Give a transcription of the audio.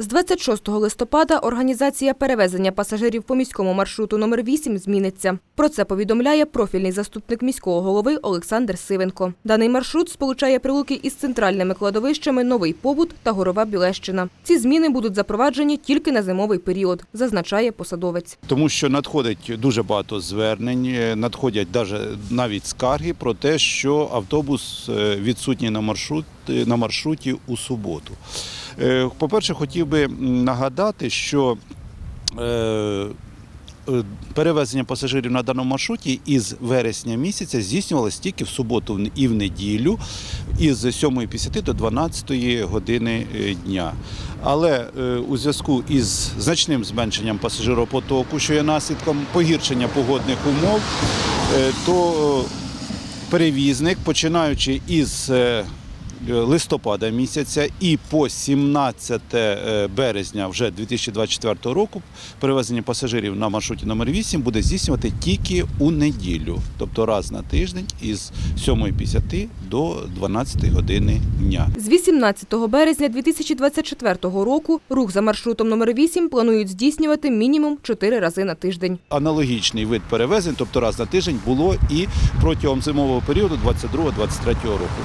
З 26 листопада організація перевезення пасажирів по міському маршруту номер 8 зміниться. Про це повідомляє профільний заступник міського голови Олександр Сивенко. Даний маршрут сполучає прилуки із центральними кладовищами Новий Побут та Горова Білещина. Ці зміни будуть запроваджені тільки на зимовий період, зазначає посадовець. Тому що надходить дуже багато звернень, е, надходять навіть скарги про те, що автобус е, відсутній на маршрут на маршруті у суботу. Е, По-перше, хотів би нагадати, що е, е, перевезення пасажирів на даному маршруті із вересня місяця здійснювалося тільки в суботу і в неділю із 7.50 до 12 години е, дня. Але у зв'язку із значним зменшенням пасажиропотоку, що є наслідком погіршення погодних умов, то перевізник, починаючи із листопада місяця і по 17 е, березня вже 2024 року перевезення пасажирів на маршруті номер 8 буде здійснювати тільки у неділю, тобто раз на тиждень із 7.50 до 12 години дня. З 18 березня 2024 року рух за маршрутом номер 8 планують здійснювати мінімум 4 рази на тиждень. Аналогічний вид перевезень, тобто раз на тиждень, було і протягом зимового періоду 22-23 року.